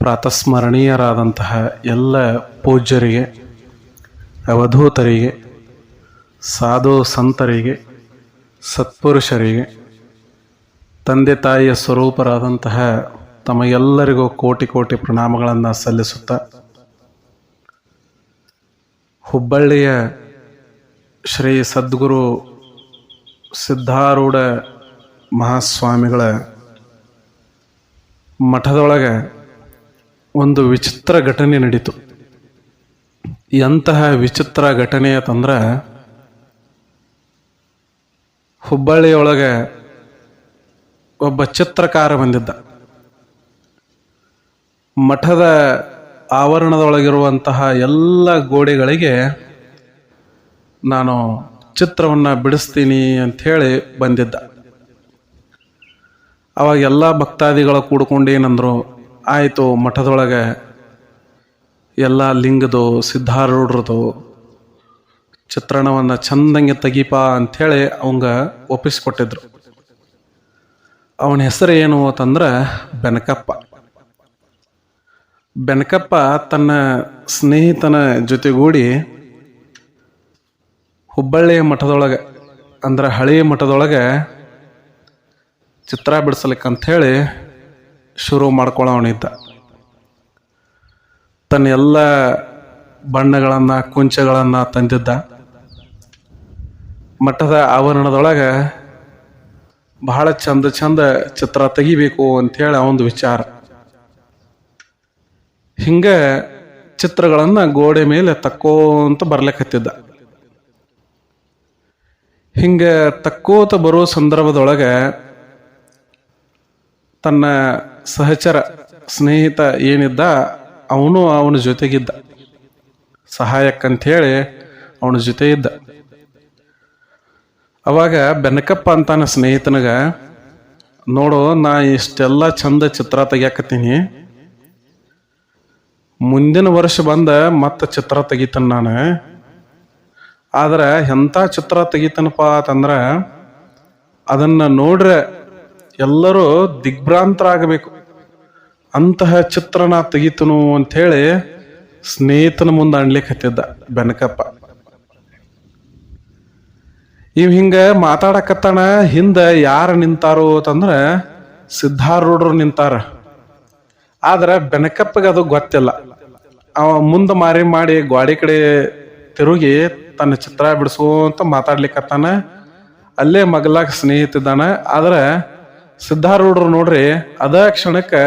ಪ್ರಾತಸ್ಮರಣೀಯರಾದಂತಹ ಎಲ್ಲ ಪೂಜ್ಯರಿಗೆ ಅವಧೂತರಿಗೆ ಸಾಧು ಸಂತರಿಗೆ, ಸತ್ಪುರುಷರಿಗೆ, ತಂದೆ ತಾಯಿಯ ಸ್ವರೂಪರಾದಂತಹ ತಮಗೆಲ್ಲರಿಗೂ ಕೋಟಿ ಕೋಟಿ ಪ್ರಣಾಮಗಳನ್ನು ಸಲ್ಲಿಸುತ್ತಾ ಹುಬ್ಬಳ್ಳಿಯ ಶ್ರೀ ಸದ್ಗುರು ಸಿದ್ಧಾರೂಢ ಮಹಾಸ್ವಾಮಿಗಳ ಮಠದೊಳಗೆ ಒಂದು ವಿಚಿತ್ರ ಘಟನೆ ನಡೀತು. ಎಂತಹ ವಿಚಿತ್ರ ಘಟನೆ ಅಂತಂದ್ರೆ, ಹುಬ್ಬಳ್ಳಿಯೊಳಗೆ ಒಬ್ಬ ಚಿತ್ರಕಾರ ಬಂದಿದ್ದ. ಮಠದ ಆವರಣದೊಳಗಿರುವಂತಹ ಎಲ್ಲ ಗೋಡೆಗಳಿಗೆ ನಾನು ಚಿತ್ರವನ್ನು ಬಿಡಿಸ್ತೀನಿ ಅಂಥೇಳಿ ಬಂದಿದ್ದ. ಅವಾಗ ಎಲ್ಲ ಭಕ್ತಾದಿಗಳು ಕೂಡ್ಕೊಂಡು ಏನಂದ್ರು ಆಯಿತು ಮಠದೊಳಗೆ. ಎಲ್ಲ ಲಿಂಗದು, ಸಿದ್ಧಾರೂಢರದು, ಚಿತ್ರಣವನ್ನು ಚಂದಂಗೆ ತೆಗೀಪ ಅಂಥೇಳಿ ಅವಂಗ ಒಪ್ಪಿಸ್ಕೊಟ್ಟಿದ್ರು. ಅವನ ಹೆಸರು ಏನು ಅಂತಂದ್ರೆ ಬೆನಕಪ್ಪ. ಬೆನಕಪ್ಪ ತನ್ನ ಸ್ನೇಹಿತನ ಜೊತೆಗೂಡಿ ಹುಬ್ಬಳ್ಳಿಯ ಮಠದೊಳಗೆ, ಅಂದ್ರೆ ಹಳೆಯ ಮಠದೊಳಗೆ ಚಿತ್ರ ಬಿಡಿಸ್ಲಿಕ್ಕಂಥೇಳಿ ಶುರು ಮಾಡ್ಕೊಳ್ಳೋನಿದ್ದ ತನ್ನ ಎಲ್ಲ ಬಣ್ಣಗಳನ್ನು, ಕುಂಚಗಳನ್ನು ತಂದಿದ್ದ. ಮಠದ ಆವರಣದೊಳಗೆ ಬಹಳ ಚಂದ ಚಂದ ಚಿತ್ರ ತೆಗಿಬೇಕು ಅಂಥೇಳಿ ಅವನದು ವಿಚಾರ. ಹಿಂಗೆ ಚಿತ್ರಗಳನ್ನು ಗೋಡೆ ಮೇಲೆ ತಕ್ಕೋಂತ ಬರ್ಲಿಕ್ಕತ್ತಿದ್ದ ಹಿಂಗೆ ತಕ್ಕೋತ ಬರೋ ಸಂದರ್ಭದೊಳಗೆ ತನ್ನ ಸಹಚರ ಸ್ನೇಹಿತ ಏನಿದ್ದ, ಅವನು ಅವನ ಜೊತೆಗಿದ್ದ. ಸಹಾಯಕ್ಕಂಥೇಳಿ ಅವನ ಜೊತೆ ಇದ್ದ ಅವಾಗ ಬೆನಕಪ್ಪ ಅಂತಾನ ಸ್ನೇಹಿತನಗ, ನೋಡು, ನಾ ಇಷ್ಟೆಲ್ಲ ಚಂದ ಚಿತ್ರ ತೆಗಿಯಾಕತ್ತೀನಿ. ಮುಂದಿನ ವರ್ಷ ಬಂದ ಮತ್ತೆ ಚಿತ್ರ ತೆಗಿತಾನ ನಾನು. ಆದ್ರೆ ಎಂಥ ಚಿತ್ರ ತೆಗಿತನಪ್ಪ ಅಂತಂದ್ರೆ, ಅದನ್ನ ನೋಡ್ರೆ ಎಲ್ಲರೂ ದಿಗ್ಭ್ರಾಂತರಾಗಬೇಕು. ಅಂತಹ ಚಿತ್ರಣ ತೆಗಿತನು ಹೇಳಿ ಸ್ನೇಹಿತನ ಮುಂದೆ ಅಣ್ಲಿಕ್ಕೆ ಹತ್ತಿದ್ದ ಬೆನಕಪ್ಪ. ಇವ್ ಹಿಂಗ ಮಾತಾಡಕತ್ತಾನ, ಹಿಂದ ಯಾರು ನಿಂತಾರೋ ಅಂತಂದ್ರೆ ಸಿದ್ಧಾರೂಢರು ನಿಂತಾರ. ಆದ್ರೆ ಬೆನಕಪ್ಪಗೆ ಅದು ಗೊತ್ತಿಲ್ಲ. ಅವ ಮುಂದೆ ಮಾರಿ ಮಾಡಿ ಗ್ವಾಡಿ ಕಡೆ ತಿರುಗಿ ತನ್ನ ಚಿತ್ರ ಬಿಡಿಸುವಂತ ಮಾತಾಡ್ಲಿಕ್ಕತ್ತಾನ ಅಲ್ಲೇ ಮಗಲಾಗ ಸ್ನೇಹಿತಿದ್ದಾನ ಆದ್ರೆ ಸಿದ್ಧಾರೂಢರು ನೋಡ್ರಿ, ಅದ ಕ್ಷಣಕ್ಕೆ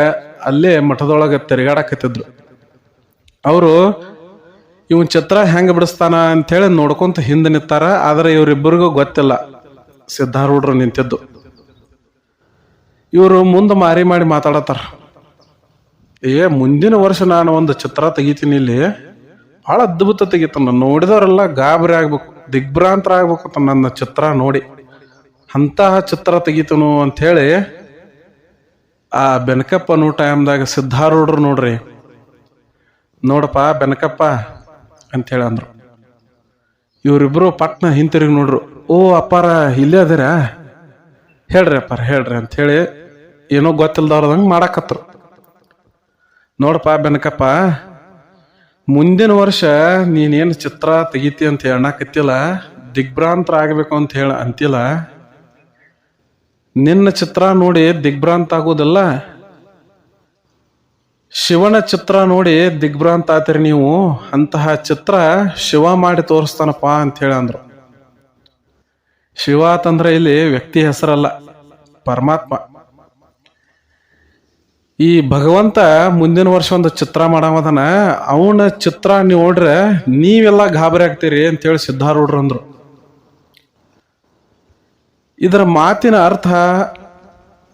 ಅಲ್ಲೇ ಮಠದೊಳಗೆ ತಿರುಗಾಡಕತ್ತಿದ್ರು. ಅವರು, ಇವನ್ ಚಿತ್ರ ಹೆಂಗ ಬಿಡಿಸ್ತಾನ? ಅಂತೇಳಿ ನೋಡ್ಕೊಂತ ಹಿಂದೆ ನಿಂತಾರ, ಆದ್ರೆ ಇವರಿಬ್ಬರಿಗೂ ಗೊತ್ತಿಲ್ಲ. ಸಿದ್ಧಾರೂಢರು ನಿಂತಿದ್ದು. ಇವರು ಮುಂದೆ ಮಾರಿ ಮಾಡಿ ಮಾತಾಡತ್ತಾರ. ಏ, ಮುಂದಿನ ವರ್ಷ ನಾನು ಒಂದು ಚಿತ್ರ ತೆಗಿತೀನಿ ಇಲ್ಲಿ. ಬಹಳ ಅದ್ಭುತ ತೆಗಿತಾನ. ನೋಡಿದವರೆಲ್ಲ ಗಾಬರಿ ಆಗ್ಬೇಕು, ದಿಗ್ಭ್ರಾಂತರ ಆಗ್ಬೇಕು ನನ್ನ ಚಿತ್ರ ನೋಡಿ. ಅಂತಹ ಚಿತ್ರ ತೆಗಿತನು ಅಂಥೇಳಿ ಆ ಬೆನಕಪ್ಪ ನೋ ಟೈಮ್ದಾಗ ಸಿದ್ಧಾರೂಢರು ನೋಡ್ರಿ. ನೋಡಪ್ಪ ಬೆನಕಪ್ಪ ಅಂಥೇಳಿ ಅಂದರು. ಇವರಿಬ್ಬರು ಪಟ್ನ ಹಿಂತಿರುಗಿ ನೋಡ್ರು. ಓ ಅಪ್ಪಾರ, ಇಲ್ಲೇ ಅದರ? ಹೇಳ್ರಿ ಅಪ್ಪಾರ, ಹೇಳ್ರಿ ಅಂಥೇಳಿ ಏನೋ ಗೊತ್ತಿಲ್ದವ್ರದಂಗೆ ಮಾಡಾಕತ್ರು. ನೋಡಪ್ಪ ಬೆನಕಪ್ಪ, ಮುಂದಿನ ವರ್ಷ ನೀನೇನು ಚಿತ್ರ ತೆಗಿತಿ ಅಂತ ಹೇಳಕತ್ತಿಲ್ಲ ದಿಗ್ಭ್ರಾಂತರ ಆಗಬೇಕು ಅಂತ ಹೇಳ ಅಂತಿಲ್ಲ ನಿನ್ನ ಚಿತ್ರ ನೋಡಿ ದಿಗ್ಭ್ರಾಂತ ಆಗೋದಲ್ಲ? ಶಿವನ ಚಿತ್ರ ನೋಡಿ ದಿಗ್ಭ್ರಾಂತ ಆತಿರಿ ನೀವು. ಅಂತಹ ಚಿತ್ರ ಶಿವ ಮಾಡಿ ತೋರಿಸ್ತಾನಪ್ಪ ಅಂತ ಹೇಳಿ ಅಂದ್ರು. ಶಿವ ಅಂತಂದ್ರೆ ಇಲ್ಲಿ ವ್ಯಕ್ತಿ ಹೆಸರಲ್ಲ, ಪರಮಾತ್ಮ. ಈ ಭಗವಂತ ಮುಂದಿನ ವರ್ಷ ಒಂದು ಚಿತ್ರ ಮಾಡಮದನ ಅವನ ಚಿತ್ರ ನೋಡ್ರೆ ನೀವೆಲ್ಲ ಗಾಬರಿ ಆಗ್ತೀರಿ ಅಂತೇಳಿ ಸಿದ್ಧಾರೂಢರು ಅಂದ್ರು. ಇದರ ಮಾತಿನ ಅರ್ಥ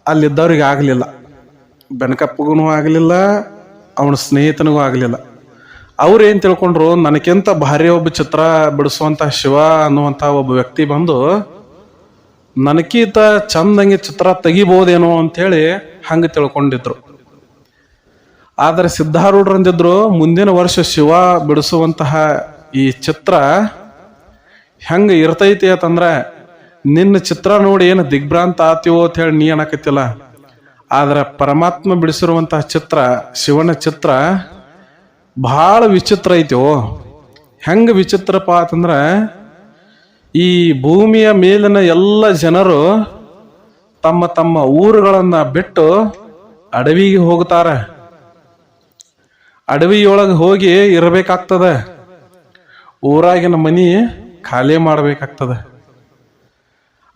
ಅಲ್ಲಿದ್ದವ್ರಿಗೆ ಆಗಲಿಲ್ಲ. ಬೆನಕಪ್ಪಗೂ ಆಗಲಿಲ್ಲ, ಅವನ ಸ್ನೇಹಿತನಿಗೂ ಆಗಲಿಲ್ಲ. ಅವ್ರು ಏನು ತಿಳ್ಕೊಂಡ್ರು ನನಗಿಂತ ಭಾರಿ ಒಬ್ಬ ಚಿತ್ರ ಬಿಡಿಸುವಂಥ ಶಿವ ಅನ್ನುವಂಥ ಒಬ್ಬ ವ್ಯಕ್ತಿ ಬಂದು, ನನಕೀತ ಚಂದಂಗೆ ಚಿತ್ರ ತೆಗಿಬೋದೇನೋ ಅಂಥೇಳಿ ಹಂಗೆ ತಿಳ್ಕೊಂಡಿದ್ರು. ಆದರೆ ಸಿದ್ಧಾರೂಢರಂದಿದ್ರು, ಮುಂದಿನ ವರ್ಷ ಶಿವ ಬಿಡಿಸುವಂತಹ ಈ ಚಿತ್ರ ಹೆಂಗೆ ಇರ್ತೈತಿ ಅಂತಂದ್ರೆ ನಿನ್ನ ಚಿತ್ರ ನೋಡಿ ಏನು ದಿಗ್ಭ್ರಾಂತ ಆತೀವೋ ಅಂತ ಹೇಳಿ ನೀ ಅನ್ನಕತ್ತಿಲ್ಲ ಆದ್ರೆ ಪರಮಾತ್ಮ ಬಿಡಿಸಿರುವಂತಹ ಚಿತ್ರ, ಶಿವನ ಚಿತ್ರ ಬಹಳ ವಿಚಿತ್ರ ಐತಿ. ಹೆಂಗೆ ವಿಚಿತ್ರಪ್ಪ ಅಂತಂದ್ರೆ ಈ ಭೂಮಿಯ ಮೇಲಿನ ಎಲ್ಲ ಜನರು ತಮ್ಮ ತಮ್ಮ ಊರುಗಳನ್ನು ಬಿಟ್ಟು ಅಡವಿಗೆ ಹೋಗ್ತಾರೆ ಅಡವಿಯೊಳಗೆ ಹೋಗಿ ಇರಬೇಕಾಗ್ತದೆ. ಊರಾಗಿನ ಮನಿ ಖಾಲಿ ಮಾಡಬೇಕಾಗ್ತದೆ.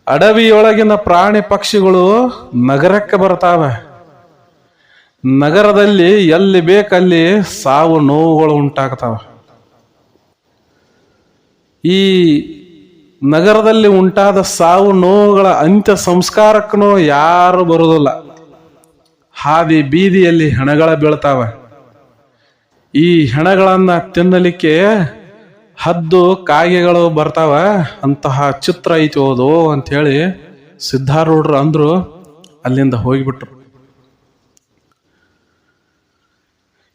ಅಡವಿಯೊಳಗಿನ ಪ್ರಾಣಿ ಪಕ್ಷಿಗಳು ನಗರಕ್ಕೆ ಬರ್ತಾವೆ. ನಗರದಲ್ಲಿ ಎಲ್ಲಿ ಬೇಕಲ್ಲಿ ಸಾವು ನೋವುಗಳು ಉಂಟಾಗ್ತಾವ. ಈ ನಗರದಲ್ಲಿ ಉಂಟಾದ ಸಾವು ನೋವುಗಳ ಅಂತ್ಯ ಸಂಸ್ಕಾರಕ್ಕೂ ಯಾರು ಬರುವುದಿಲ್ಲ. ಹಾದಿ ಬೀದಿಯಲ್ಲಿ ಹೆಣಗಳ ಬೀಳ್ತಾವೆ. ಈ ಹೆಣಗಳನ್ನು ತಿನ್ನಲಿಕ್ಕೆ ಹದ್ದು ಕಾಗೆಗಳು ಬರ್ತಾವ, ಅಂತಹ ಚಿತ್ರ ಐತಿ ಹೋದು ಅಂಥೇಳಿ ಸಿದ್ಧಾರೂಢರು ಅಂದ್ರು, ಅಲ್ಲಿಂದ ಹೋಗಿಬಿಟ್ರು.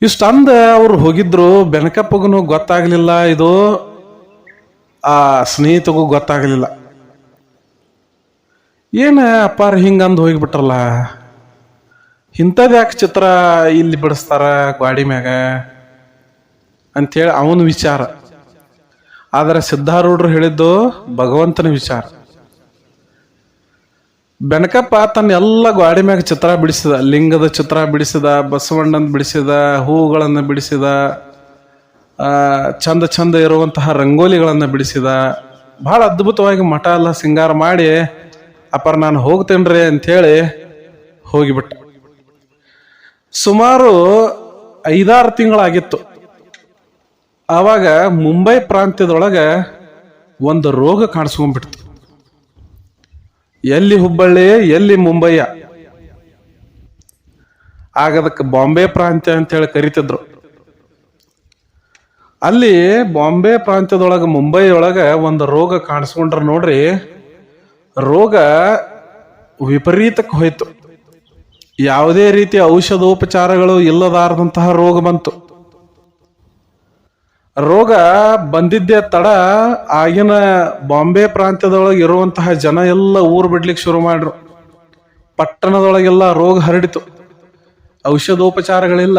ಇಷ್ಟಂದ ಅವ್ರು ಹೋಗಿದ್ರು ಬೆನಕಪ್ಪಗೂ ಗೊತ್ತಾಗ್ಲಿಲ್ಲ ಇದು, ಆ ಸ್ನೇಹಿತಗೂ ಗೊತ್ತಾಗಲಿಲ್ಲ. ಏನ ಅಪ್ಪಾರ ಹಿಂಗಂದು ಹೋಗಿಬಿಟ್ರಲ್ಲ? ಇಂಥದ್ದು ಯಾಕೆ ಚಿತ್ರ ಇಲ್ಲಿ ಬಿಡಿಸ್ತಾರ ಗಾಡಿ ಮ್ಯಾಗ? ಅಂಥೇಳಿ ಅವನ ವಿಚಾರ. ಆದರೆ ಸಿದ್ಧಾರೂಢರು ಹೇಳಿದ್ದು ಭಗವಂತನ ವಿಚಾರ. ಬೆನಕಪ್ಪ ತನ್ನ ಎಲ್ಲ ಗಾಡಿ ಮ್ಯಾಗ ಚಿತ್ರ ಬಿಡಿಸಿದ, ಲಿಂಗದ ಚಿತ್ರ ಬಿಡಿಸಿದ, ಬಸವಣ್ಣನ ಬಿಡಿಸಿದ, ಹೂಗಳನ್ನು ಬಿಡಿಸಿದ ಚಂದ ಚಂದ ಇರುವಂತಹ ರಂಗೋಲಿಗಳನ್ನು ಬಿಡಿಸಿದ, ಬಹಳ ಅದ್ಭುತವಾಗಿ ಮಠ ಎಲ್ಲ ಸಿಂಗಾರ ಮಾಡಿ, ಅಪರ ನಾನು ಹೋಗ್ತೇನ್ರಿ ಅಂಥೇಳಿ ಹೋಗಿಬಿಟ್ಟ. ಸುಮಾರು ಐದಾರು ತಿಂಗಳಾಗಿತ್ತು. ಆವಾಗ ಮುಂಬೈ ಪ್ರಾಂತ್ಯದೊಳಗೆ ಒಂದು ರೋಗ ಕಾಣಿಸ್ಕೊಂಡ್ಬಿಡ್ತು. ಎಲ್ಲಿ ಹುಬ್ಬಳ್ಳಿ, ಎಲ್ಲಿ ಮುಂಬಯ್ಯ ಆಗ ಅದಕ್ಕೆ ಬಾಂಬೆ ಪ್ರಾಂತ್ಯ ಅಂತೇಳಿ ಕರಿತಿದ್ರು. ಅಲ್ಲಿ ಬಾಂಬೆ ಪ್ರಾಂತ್ಯದೊಳಗೆ ಮುಂಬೈ ಒಳಗೆ ಒಂದು ರೋಗ ಕಾಣಿಸ್ಕೊಂಡ್ರ ನೋಡ್ರಿ. ರೋಗ ವಿಪರೀತಕ್ಕೆ ಹೋಯ್ತು. ಯಾವುದೇ ರೀತಿಯ ಔಷಧೋಪಚಾರಗಳು ಇಲ್ಲದಾರದಂತಹ ರೋಗ ಬಂತು. ರೋಗ ಬಂದಿದ್ದೆ ತಡ ಆಗಿನ ಬಾಂಬೆ ಪ್ರಾಂತ್ಯದೊಳಗೆ ಇರುವಂತಹ ಜನ ಎಲ್ಲ ಊರು ಬಿಡ್ಲಿಕ್ಕೆ ಶುರು ಮಾಡ್ರು. ಪಟ್ಟಣದೊಳಗೆಲ್ಲ ರೋಗ ಹರಡಿತು. ಔಷಧೋಪಚಾರಗಳಿಲ್ಲ.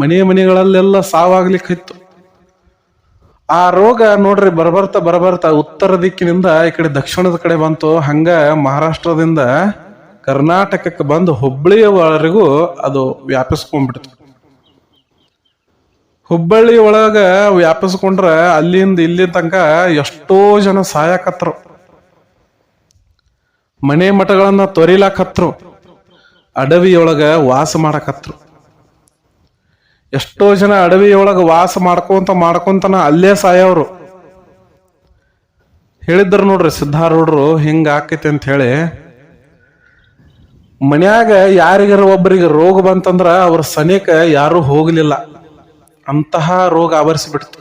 ಮನೆ ಮನೆಗಳಲ್ಲೆಲ್ಲ ಸಾವಾಗ್ಲಿಕ್ಕೆ ಇತ್ತು. ಆ ರೋಗ ನೋಡ್ರಿ ಬರಬರ್ತಾ ಬರಬರ್ತಾ ಉತ್ತರ ದಿಕ್ಕಿನಿಂದ ಈ ಕಡೆ ದಕ್ಷಿಣದ ಕಡೆ ಬಂತು. ಹಂಗ ಮಹಾರಾಷ್ಟ್ರದಿಂದ ಕರ್ನಾಟಕಕ್ಕೆ ಬಂದು ಹುಬ್ಬಳ್ಳಿಯವರೆಗೂ ಅದು ವ್ಯಾಪಿಸ್ಕೊಂಡ್ಬಿಡ್ತು. ಹುಬ್ಬಳ್ಳಿ ಒಳಗ ವ್ಯಾಪಿಸ್ಕೊಂಡ್ರ ಅಲ್ಲಿಂದ ಇಲ್ಲಿ ತನಕ ಎಷ್ಟೋ ಜನ ಸಾಯಕತ್ರು. ಮನೆ ಮಠಗಳನ್ನ ತೊರಿಲಾಕತ್ರು. ಅಡವಿಯೊಳಗ ವಾಸ ಮಾಡಕತ್ರು. ಎಷ್ಟೋ ಜನ ಅಡವಿಯೊಳಗ ವಾಸ ಮಾಡ್ಕೊಂತ ಮಾಡ್ಕೊಂತನ ಅಲ್ಲೇ ಸಾಯವ್ರು. ಹೇಳಿದ್ರು ನೋಡ್ರಿ ಸಿದ್ಧಾರೂಢರು ಹಿಂಗ ಆಕೈತಿ ಅಂತ ಹೇಳಿ. ಮನ್ಯಾಗ ಯಾರಿಗಾರ ಒಬ್ಬರಿಗೆ ರೋಗ ಬಂತಂದ್ರ ಅವ್ರ ಸನಿಕ ಯಾರು ಹೋಗ್ಲಿಲ್ಲ. ಅಂತಹ ರೋಗ ಆವರಿಸಿಬಿಡ್ತು.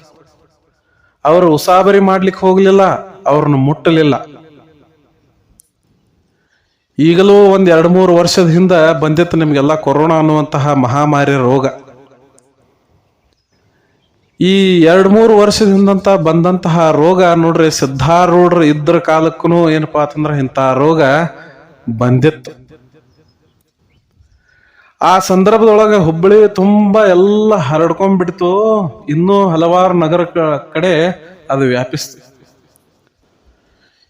ಅವರು ಉಸಾಬರಿ ಮಾಡ್ಲಿಕ್ಕೆ ಹೋಗ್ಲಿಲ್ಲ, ಅವ್ರನ್ನ ಮುಟ್ಟಲಿಲ್ಲ. ಈಗಲೂ ಒಂದ್ ಎರಡು ಮೂರು ವರ್ಷದ ಹಿಂದ ಬಂದಿತ್ತು ನಿಮ್ಗೆಲ್ಲ ಕೊರೋನಾ ಅನ್ನುವಂತಹ ಮಹಾಮಾರಿ ರೋಗ. ಈ ಎರಡ್ ಮೂರು ವರ್ಷದಿಂದಂತ ಬಂದಂತಹ ರೋಗ ನೋಡ್ರಿ, ಸಿದ್ಧಾರೂಢರು ಇದ್ರ ಕಾಲಕ್ಕೂ ಏನಪ್ಪಾ ಅಂತಂದ್ರೆ ಇಂತಹ ರೋಗ ಬಂದಿತ್ತು. ಆ ಸಂದರ್ಭದೊಳಗೆ ಹುಬ್ಬಳ್ಳಿ ತುಂಬಾ ಎಲ್ಲ ಹರಡ್ಕೊಂಡ್ಬಿಡ್ತು. ಇನ್ನೂ ಹಲವಾರು ನಗರ ಕಡೆ ಅದು ವ್ಯಾಪಿಸ್ತು.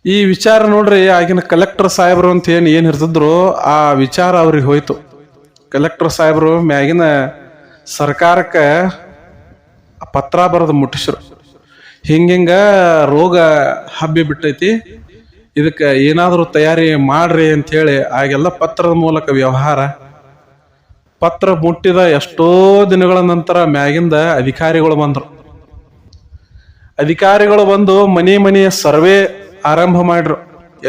ಈ ವಿಚಾರ ನೋಡ್ರಿ, ಆಗಿನ ಕಲೆಕ್ಟರ್ ಸಾಹೇಬರು ಅಂತ ಏನು, ಏನ್ ಇರ್ತಿದ್ರು ಆ ವಿಚಾರ ಅವ್ರಿಗೆ ಹೋಯ್ತು. ಕಲೆಕ್ಟರ್ ಸಾಹೇಬರು ಮ್ಯಾಗಿನ ಸರ್ಕಾರಕ್ಕೆ ಪತ್ರ ಬರೆದು ಮುಟ್ಟಿಸ್ರು. ಹಿಂಗಿಂಗ ರೋಗ ಹಬ್ಬಿ ಬಿಟ್ಟೈತಿ. ಇದಕ್ಕೆ ಏನಾದರೂ ತಯಾರಿ ಮಾಡ್ರಿ ಅಂತ ಹೇಳಿ, ಆಗೆಲ್ಲ ಪತ್ರದ ಮೂಲಕ ವ್ಯವಹಾರ ಪತ್ರ ಮುಟ್ಟಿದ ಎಷ್ಟೋ ದಿನಗಳ ನಂತರ ಮ್ಯಾಗಿಂದ ಅಧಿಕಾರಿಗಳು ಬಂದರು. ಅಧಿಕಾರಿಗಳು ಬಂದು ಮನೆ ಮನೆಯ ಸರ್ವೆ ಆರಂಭ ಮಾಡ್ರು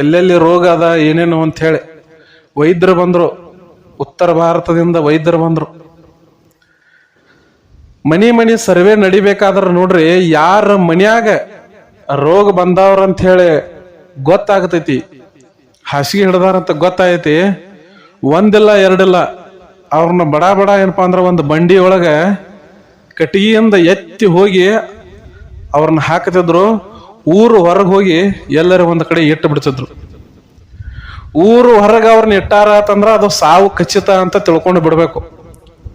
ಎಲ್ಲೆಲ್ಲಿ ರೋಗ ಅದ, ಏನೇನು ಅಂತ ಹೇಳಿ. ವೈದ್ಯರು ಬಂದರು. ಉತ್ತರ ಭಾರತದಿಂದ ವೈದ್ಯರು ಬಂದರು. ಮನೆ ಮನೆ ಸರ್ವೆ ನಡಿಬೇಕಾದ್ರೆ ನೋಡ್ರಿ, ಯಾರ ಮನ್ಯಾಗ ರೋಗ ಬಂದವ್ರಂತ ಹೇಳಿ ಗೊತ್ತಾಗತೈತಿ. ಹಾಸಿಗೆ ಹಿಡ್ದಾರಂತ ಗೊತ್ತಾಗೈತಿ ಒಂದಿಲ್ಲ, ಎರಡಿಲ್ಲ. ಅವ್ರನ್ನ ಬಡ ಬಡ ಏನಪ್ಪಾ ಅಂದ್ರೆ ಒಂದು ಬಂಡಿ ಒಳಗೆ ಕಟ್ಟಿಗೆಯಿಂದ ಎತ್ತಿ ಹೋಗಿ ಅವ್ರನ್ನ ಹಾಕತಿದ್ರು. ಊರು ಹೊರಗೆ ಹೋಗಿ ಎಲ್ಲರ ಒಂದು ಕಡೆ ಇಟ್ಟು ಬಿಡ್ತಿದ್ರು. ಊರು ಹೊರಗೆ ಅವ್ರನ್ನ ಇಟ್ಟಾರ ಅಂತಂದ್ರ ಅದು ಸಾವು ಖಚಿತ ಅಂತ ತಿಳ್ಕೊಂಡು ಬಿಡಬೇಕು.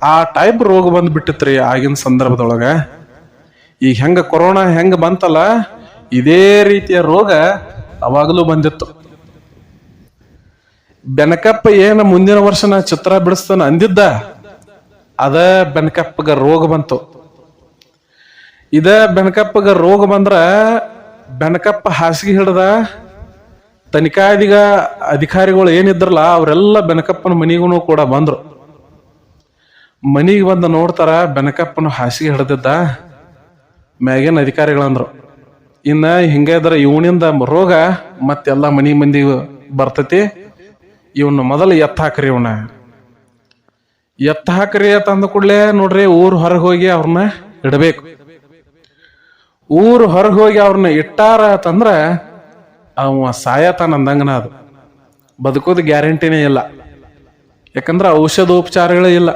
ಆ ಟೈಪ್ ರೋಗ ಬಂದ್ ಬಿಟ್ಟಿತ್ರಿ ಆಗಿನ ಸಂದರ್ಭದೊಳಗೆ. ಈಗ ಹೆಂಗ ಕೊರೋನಾ ಹೆಂಗ ಬಂತಲ್ಲ, ಇದೇ ರೀತಿಯ ರೋಗ ಅವಾಗಲೂ ಬಂದಿತ್ತು. ಬೆನಕಪ್ಪ ಏನ ಮುಂದಿನ ವರ್ಷ ನಾ ಚಿತ್ರ ಬಿಡಿಸ್ತಾನ ಅಂದಿದ್ದ, ಅದ ಬೆನಕಪ್ಪಗ ರೋಗ ಬಂತು. ಇದ ಬೆನಕಪ್ಪಗ ರೋಗ ಬಂದ್ರ ಬೆನಕಪ್ಪ ಹಾಸಿಗೆ ಹಿಡ್ದ ತನಿಖಾಧಿಗ ಅಧಿಕಾರಿಗಳು ಏನಿದ್ರಲ್ಲ ಅವರೆಲ್ಲ ಬೆನಕಪ್ಪನ ಮನಿಗೂ ಕೂಡ ಬಂದ್ರು. ಮನಿಗೆ ಬಂದು ನೋಡ್ತಾರ ಬೆನಕಪ್ಪನ ಹಾಸಿಗೆ ಹಿಡ್ದಿದ್ದ, ಮ್ಯಾಗಿನ ಅಧಿಕಾರಿಗಳಂದ್ರು. ಇನ್ನ ಹಿಂಗ ಇದ್ರ ಇವನಿಂದ ರೋಗ ಮತ್ತೆಲ್ಲ ಮನಿ ಮಂದಿ ಬರ್ತೈತಿ. ಇವನ್ನ ಮೊದಲು ಎತ್ತ ಹಾಕ್ರಿ ಇವನ. ಎತ್ತ ಹಾಕ್ರಿ ಅಂತ ಕೂಡಲೇ ಕೂಡ್ಲೆ ನೋಡ್ರಿ ಊರ್ ಹೊರಗೆ ಹೋಗಿ ಅವ್ರನ್ನ ಇಡಬೇಕು. ಊರು ಹೊರಗೆ ಹೋಗಿ ಅವ್ರನ್ನ ಇಟ್ಟಾರ ಅಂತಂದ್ರ ಅವ ಸಾಯತಾನ ಅಂದಂಗನ ಅದು. ಬದುಕೋದು ಗ್ಯಾರಂಟಿನೇ ಇಲ್ಲ. ಯಾಕಂದ್ರೆ ಔಷಧೋಪಚಾರಗಳೇ ಇಲ್ಲ.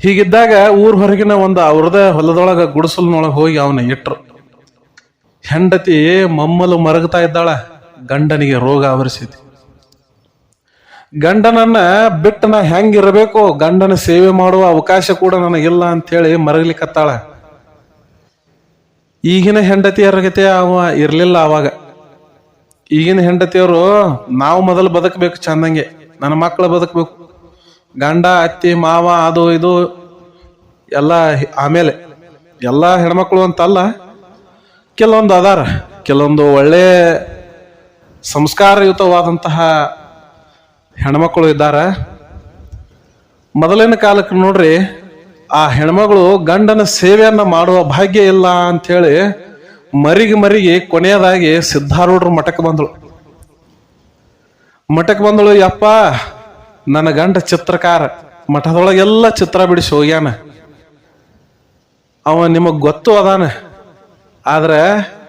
ಹೀಗಿದ್ದಾಗ ಊರ್ ಹೊರಗಿನ ಒಂದು ಅವ್ರದ ಹೊಲದೊಳಗ ಗುಡಿಸಲ್ನೊಳಗೆ ಹೋಗಿ ಅವನ ಇಟ್ರು. ಹೆಂಡತಿ ಮಮ್ಮಲು ಮರಗತಾ ಇದ್ದಾಳ, ಗಂಡನಿಗೆ ರೋಗ ಆವರಿಸಿತಿ ಗಂಡನನ್ನ ಬಿಟ್ಟು ನಾ ಹೆಂಗಿರಬೇಕು ಗಂಡನ ಸೇವೆ ಮಾಡುವ ಅವಕಾಶ ಕೂಡ ನನಗಿಲ್ಲ ಅಂತೇಳಿ ಮರಗಲಿಕ್ಕತ್ತಾಳ ಈಗಿನ ಹೆಂಡತಿಯರ ಗತೆ ಅವ ಇರಲಿಲ್ಲ ಅವಾಗ. ಈಗಿನ ಹೆಂಡತಿಯವರು ನಾವು ಮೊದಲು ಬದುಕಬೇಕು ಚಂದಂಗೆ, ನನ್ನ ಮಕ್ಕಳು ಬದುಕಬೇಕು. ಗಂಡ, ಅತ್ತಿ, ಮಾವ, ಅದು, ಇದು, ಎಲ್ಲ ಆಮೇಲೆ ಎಲ್ಲ ಹೆಣ್ಮಕ್ಳು ಅಂತಲ್ಲ ಕೆಲವೊಂದು ಅದಾರ. ಕೆಲವೊಂದು ಒಳ್ಳೆ ಸಂಸ್ಕಾರಯುತವಾದಂತಹ ಹೆಣ್ಮಕ್ಳು ಇದ್ದಾರೆ. ಮೊದಲಿನ ಕಾಲಕ್ಕೆ ನೋಡ್ರಿ, ಆ ಹೆಣ್ಮಗಳು ಗಂಡನ ಸೇವೆಯನ್ನ ಮಾಡುವ ಭಾಗ್ಯ ಇಲ್ಲ ಅಂಥೇಳಿ ಮರಿಗೆ ಮರಿಗೆ ಕೊನೆಯದಾಗಿ ಸಿದ್ಧಾರೂಢರು ಮಠಕ್ಕೆ ಬಂದಳು. ಮಠಕ್ಕೆ ಬಂದಳು, ಯಪ್ಪ, ನನ್ನ ಗಂಡ ಚಿತ್ರಕಾರ ಮಠದೊಳಗೆಲ್ಲ ಚಿತ್ರ ಬಿಡಿಸಿ ಹೋಗ್ಯಾನ. ಅವ ನಿಮಗೆ ಗೊತ್ತು ಅದಾನ. ಆದ್ರೆ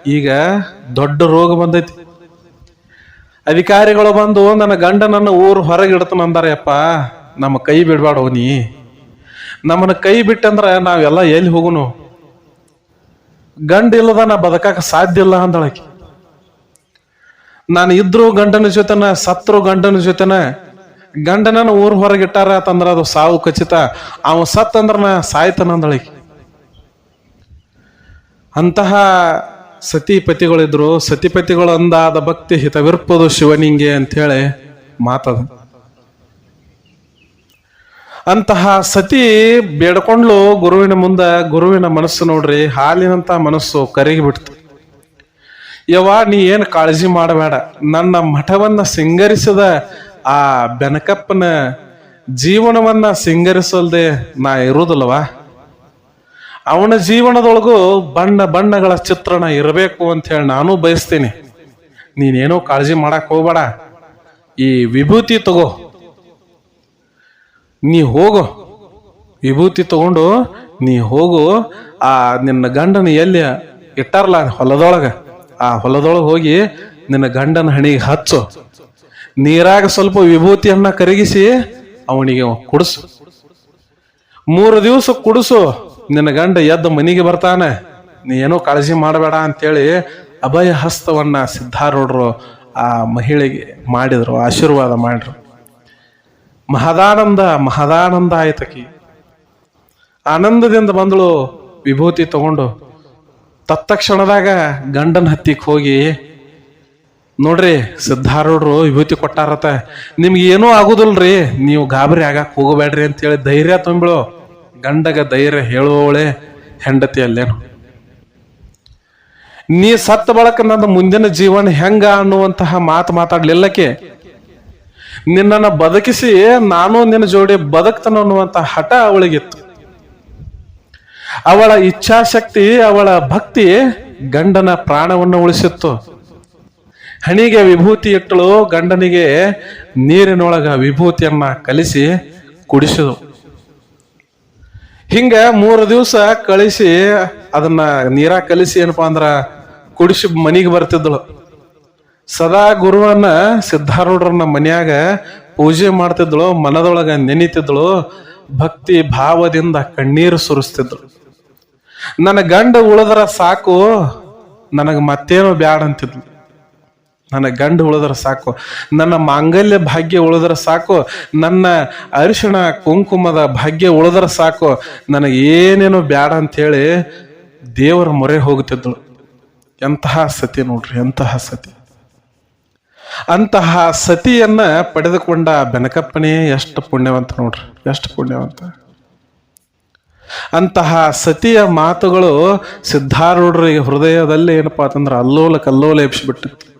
ಈಗ ದೊಡ್ಡ ರೋಗ ಬಂದೈತಿ. ಅಧಿಕಾರಿಗಳು ಬಂದು ನನ್ನ ಗಂಡನನ್ನು ಊರು ಹೊರಗೆ ಅಂದಾರಪ್ಪ ನಮ್ಮ ಕೈ ಬಿಡ್ಬೇಡ ನೀ. ನಮ್ಮನ್ನ ಕೈ ಬಿಟ್ಟಂದ್ರೆ ನಾವೆಲ್ಲ ಎಲ್ಲಿ ಹೋಗುನು? ಗಂಡ ಇಲ್ಲದ ನಾ ಬದಕಾಕ ಸಾಧ್ಯ ಇಲ್ಲ ಅಂದಳಕಿ ನಾನು ಇದ್ರು ಗಂಡನ ಜೊತೆನ, ಸತ್ರು ಗಂಡನ ಜೊತೆನ, ಗಂಡನನ್ನ ಊರು ಹೊರಗಿಟ್ಟಾರ ಅಂತಂದ್ರೆ ಅದು ಸಾವು ಖಚಿತ. ಅವ ಸತ್ತಂದ್ರ ನಾ ಸಾಯ್ತಾನ ಅಂತಹ ಸತಿಪತಿಗಳಿದ್ರು. ಸತಿಪತಿಗಳು ಅಂದಾದ ಭಕ್ತಿ ಹಿತವಿರ್ಪದು ಶಿವನಿಂಗೆ ಅಂಥೇಳಿ ಮಾತದ. ಅಂತಹ ಸತಿ ಬೇಡ್ಕೊಂಡ್ಲು ಗುರುವಿನ ಮುಂದ ಗುರುವಿನ ಮನಸ್ಸು ನೋಡ್ರಿ, ಹಾಲಿನಂತ ಮನಸ್ಸು ಕರಗಿ ಬಿಡ್ತು. ಯವ್ವ, ನೀ ಏನು ಕಾಳಜಿ ಮಾಡಬೇಡ. ನನ್ನ ಮಠವನ್ನ ಸಿಂಗರಿಸದ ಆ ಬೆನಕಪ್ಪನ ಜೀವನವನ್ನ ಸಿಂಗರಿಸಲ್ದೆ ನಾ ಇರುವುದಿಲ್ಲವಾ ಅವನ ಜೀವನದೊಳಗೂ ಬಣ್ಣ ಬಣ್ಣಗಳ ಚಿತ್ರಣ ಇರಬೇಕು ಅಂತ ಹೇಳಿ ನಾನು ಬಯಸ್ತೀನಿ. ನೀನೇನೋ ಕಾಳಜಿ ಮಾಡಕ್ ಹೋಗ್ಬೇಡ. ಈ ವಿಭೂತಿ ತಗೋ. ನೀ ಹೋಗು. ವಿಭೂತಿ ತಗೊಂಡು ನೀ ಹೋಗು. ಆ ನಿನ್ನ ಗಂಡನ ಎಲ್ಲಿ ಇಟ್ಟಾರಲ್ಲ ಹೊಲದೊಳಗ? ಆ ಹೊಲದೊಳಗೆ ಹೋಗಿ ನಿನ್ನ ಗಂಡನ ಹಣಿಗೆ ಹಚ್ಚು. ನೀರಾಗ ಸ್ವಲ್ಪ ವಿಭೂತಿಯನ್ನ ಕರಗಿಸಿ ಅವನಿಗೆ ಕುಡಿಸು. ಮೂರು ದಿವಸ ಕುಡಿಸು. ನಿನ್ನ ಗಂಡ ಎದ್ದು ಮನೆಗೆ ಬರ್ತಾನೆ. ನೀ ಏನೋ ಕಾಳಜಿ ಮಾಡಬೇಡ ಅಂತೇಳಿ ಅಭಯ ಹಸ್ತವನ್ನ ಸಿದ್ಧಾರೂಢರು ಆ ಮಹಿಳೆಗೆ ಮಾಡಿದ್ರು, ಆಶೀರ್ವಾದ ಮಾಡಿದ್ರು. ಮಹದಾನಂದ ಮಹದಾನಂದ ಆಯ್ತಕಿ ಆನಂದದಿಂದ ಬಂದಳು ವಿಭೂತಿ ತಗೊಂಡು. ತತ್ತಕ್ಷಣದಾಗ ಗಂಡನ ಹತ್ತಿಕ್ ಹೋಗಿ, ನೋಡ್ರಿ ಸಿದ್ಧಾರೂಢರು ವಿಭೂತಿ ಕೊಟ್ಟಾರತ, ನಿಮ್ಗೆ ಏನೂ ಆಗುದಿಲ್ರಿ, ನೀವು ಗಾಬರಿ ಆಗಕ್ಕೆ ಹೋಗಬೇಡ್ರಿ ಅಂತೇಳಿ ಧೈರ್ಯ ತುಂಬಿಳು. ಗಂಡಗ ಧೈರ್ಯ ಹೇಳುವವಳೆ ಹೆಂಡತಿ ಅಲ್ಲೇನು? ನೀ ಸತ್ತ ಬಳಕ ನನ್ನ ಮುಂದಿನ ಜೀವನ ಹೆಂಗ ಅನ್ನುವಂತಹ ಮಾತು ಮಾತಾಡ್ಲಿಲ್ಲಕ್ಕೆ? ನಿನ್ನ ಬದುಕಿಸಿ ನಾನು ನಿನ್ನ ಜೋಡಿ ಬದುಕ್ತಾನ ಅನ್ನುವಂತ ಹಠ ಅವಳಿಗಿತ್ತು. ಅವಳ ಇಚ್ಛಾಶಕ್ತಿ, ಅವಳ ಭಕ್ತಿ ಗಂಡನ ಪ್ರಾಣವನ್ನು ಉಳಿಸಿತ್ತು. ಹಣಿಗೆ ವಿಭೂತಿ ಇಟ್ಟಳು, ಗಂಡನಿಗೆ ನೀರಿನೊಳಗ ವಿಭೂತಿಯನ್ನ ಕಲಿಸಿ ಕುಡಿಸಿದು ಹಿಂಗ ಮೂರು ದಿವಸ ಕಳಿಸಿ ಅದನ್ನ ನೀರ ಕಲಿಸಿ ಏನಪ್ಪಾ ಅಂದ್ರ ಕುಡಿಸಿ ಮನಿಗೆ ಬರ್ತಿದ್ಳು ಸದಾ ಗುರುವನ್ನ ಸಿದ್ಧಾರೂಢರನ್ನ ಮನ್ಯಾಗ ಪೂಜೆ ಮಾಡ್ತಿದ್ಳು ಮನದೊಳಗ ನೆನಿತಿದ್ಳು ಭಕ್ತಿ ಭಾವದಿಂದ ಕಣ್ಣೀರು ಸುರಿಸ್ತಿದ್ಳು ನನ್ನ ಗಂಡ ಉಳಿದ್ರ ಸಾಕು, ನನಗೆ ಮತ್ತೇನು ಬ್ಯಾಡ ಅಂತಿದ್ಲು ನನ್ನ ಗಂಡು ಉಳಿದ್ರೆ ಸಾಕು, ನನ್ನ ಮಾಂಗಲ್ಯ ಭಾಗ್ಯ ಉಳಿದ್ರೆ ಸಾಕು, ನನ್ನ ಅರಿಶಿಣ ಕುಂಕುಮದ ಭಾಗ್ಯ ಉಳಿದ್ರೆ ಸಾಕು ನನಗೆ ಏನೇನು ಬ್ಯಾಡ ಅಂತೇಳಿ ದೇವರ ಮೊರೆ ಹೋಗುತ್ತಿದ್ದಳು. ಎಂತಹ ಸತಿ ನೋಡ್ರಿ, ಎಂತಹ ಸತಿ. ಅಂತಹ ಸತಿಯನ್ನ ಪಡೆದುಕೊಂಡ ಬೆನಕಪ್ಪನೇ ಎಷ್ಟು ಪುಣ್ಯವಂತ ನೋಡ್ರಿ, ಎಷ್ಟು ಪುಣ್ಯವಂತ. ಅಂತಹ ಸತಿಯ ಮಾತುಗಳು ಸಿದ್ಧಾರೂಢರಿಗೆ ಹೃದಯದಲ್ಲಿ ಏನಪ್ಪಾ ಅಂತಂದ್ರೆ ಅಲ್ಲೋಲ ಕಲ್ಲೋಲ ಎಬ್ಸಿಬಿಟ್ಟಿತ್ತು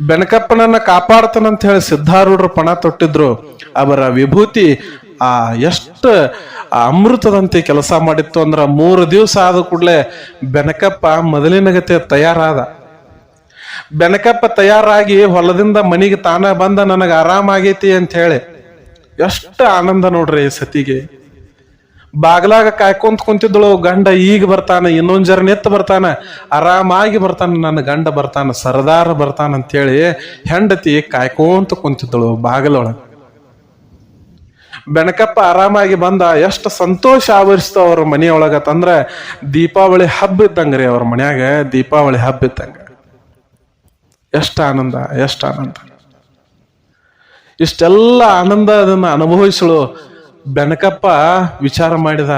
ಬೆನಕಪ್ಪನನ್ನ ಕಾಪಾಡ್ತಾನಂತ ಹೇಳಿ ಸಿದ್ಧಾರೂಢರು ಪಣ ತೊಟ್ಟಿದ್ರು. ಅವರ ವಿಭೂತಿ ಆ ಎಷ್ಟು ಅಮೃತದಂತೆ ಕೆಲಸ ಮಾಡಿತ್ತು ಅಂದ್ರೆ ಮೂರು ದಿವಸ ಆದ ಕೂಡಲೇ ಬೆನಕಪ್ಪ ಮೊದಲಿನ ಗತೆ ತಯಾರಾದ. ಬೆನಕಪ್ಪ ತಯಾರಾಗಿ ಹೊಲದಿಂದ ಮನಿಗೆ ತಾನ ಬಂದ ನನಗೆ ಆರಾಮಾಗೈತಿ ಅಂತ ಹೇಳಿ. ಎಷ್ಟು ಆನಂದ ನೋಡ್ರಿ ಸತಿಗೆ. ಬಾಗ್ಲಾಗ ಕಾಯ್ಕೊಂತ ಕುಂತಿದ್ದಳು. ಗಂಡ ಈಗ ಬರ್ತಾನ, ಇನ್ನೊಂದು ಜರ ನೆತ್ತ ಬರ್ತಾನ. ಆರಾಮಾಗಿ ಬರ್ತಾನ, ನನ್ನ ಗಂಡ ಬರ್ತಾನ, ಸರದಾರ ಬರ್ತಾನ ಅಂತೇಳಿ ಹೆಂಡತಿ ಕಾಯ್ಕೊಂತ ಕುಂತಿದ್ದಳು ಬಾಗಿಲೊಳಗ. ಬೆಣಕಪ್ಪ ಆರಾಮಾಗಿ ಬಂದ, ಎಷ್ಟು ಸಂತೋಷ ಆವರಿಸ್ತು ಅವ್ರ ಮನೆಯೊಳಗ ತಂದ್ರ, ದೀಪಾವಳಿ ಹಬ್ಬ ಇದ್ದಂಗ್ರಿ ಅವ್ರ ಮನ್ಯಾಗ, ದೀಪಾವಳಿ ಹಬ್ಬ ಇದ್ದಂಗ. ಎಷ್ಟು ಆನಂದ ಎಷ್ಟು ಆನಂದ. ಇಷ್ಟೆಲ್ಲ ಆನಂದ ಅದನ್ನು ಅನುಭವಿಸಲು ಬೆನಕಪ್ಪ ವಿಚಾರ ಮಾಡಿದ,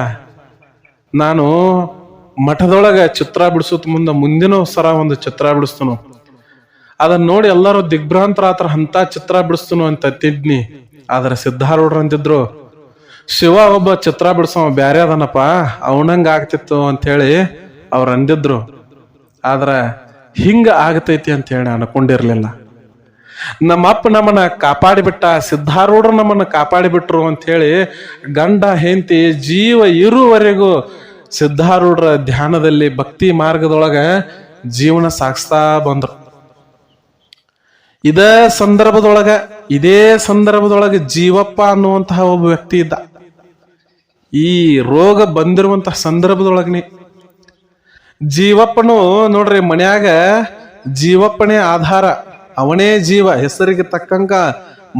ನಾನು ಮಠದೊಳಗ ಚಿತ್ರ ಬಿಡಿಸೋತ್ ಮುಂದೆ ಮುಂದಿನ ಸರ ಒಂದು ಚಿತ್ರ ಬಿಡಿಸ್ತನು? ಅದನ್ನ ನೋಡಿ ಎಲ್ಲರೂ ದಿಗ್ಭ್ರಾಂತರಾತ್ರ ಅಂತ ಚಿತ್ರ ಬಿಡಿಸ್ತನು ಅಂತ ತಿದ್ನಿ. ಆದ್ರೆ ಸಿದ್ಧಾರೂಢ್ರ ಅಂತಿದ್ರು, ಶಿವ ಒಬ್ಬ ಚಿತ್ರ ಬಿಡಿಸೋ ಬ್ಯಾರೆ ಅದನಪ್ಪ, ಅವನಂಗ ಆಗ್ತಿತ್ತು ಅಂತ ಹೇಳಿ ಅವ್ರು ಅಂದಿದ್ರು. ಆದ್ರ ಹಿಂಗ ಆಗತೈತಿ ಅಂತ ಹೇಳಿ ಅನ್ಕೊಂಡಿರ್ಲಿಲ್ಲ. ನಮ್ಮಪ್ಪ ನಮ್ಮನ್ನ ಕಾಪಾಡಿಬಿಟ್ಟ, ಸಿದ್ಧಾರೂಢರು ನಮ್ಮನ್ನ ಕಾಪಾಡಿಬಿಟ್ರು ಅಂತ ಹೇಳಿ ಗಂಡ, ಹೆಂಡತಿ ಜೀವ ಇರುವವರೆಗೂ ಸಿದ್ಧಾರೂಢರ ಧ್ಯಾನದಲ್ಲಿ ಭಕ್ತಿ ಮಾರ್ಗದೊಳಗ ಜೀವನ ಸಾಗಿಸ್ತಾ ಬಂದ್ರು. ಇದೇ ಸಂದರ್ಭದೊಳಗ, ಇದೇ ಸಂದರ್ಭದೊಳಗೆ ಜೀವಪ್ಪ ಅನ್ನುವಂತಹ ಒಬ್ಬ ವ್ಯಕ್ತಿ ಇದ್ದ. ಈ ರೋಗ ಬಂದಿರುವಂತಹ ಸಂದರ್ಭದೊಳಗನೆ ಜೀವಪ್ಪನು ನೋಡ್ರಿ ಮನ್ಯಾಗ ಜೀವಪ್ಪನೇ ಆಧಾರ. ಅವನೇ ಜೀವ, ಹೆಸರಿಗೆ ತಕ್ಕಂಗ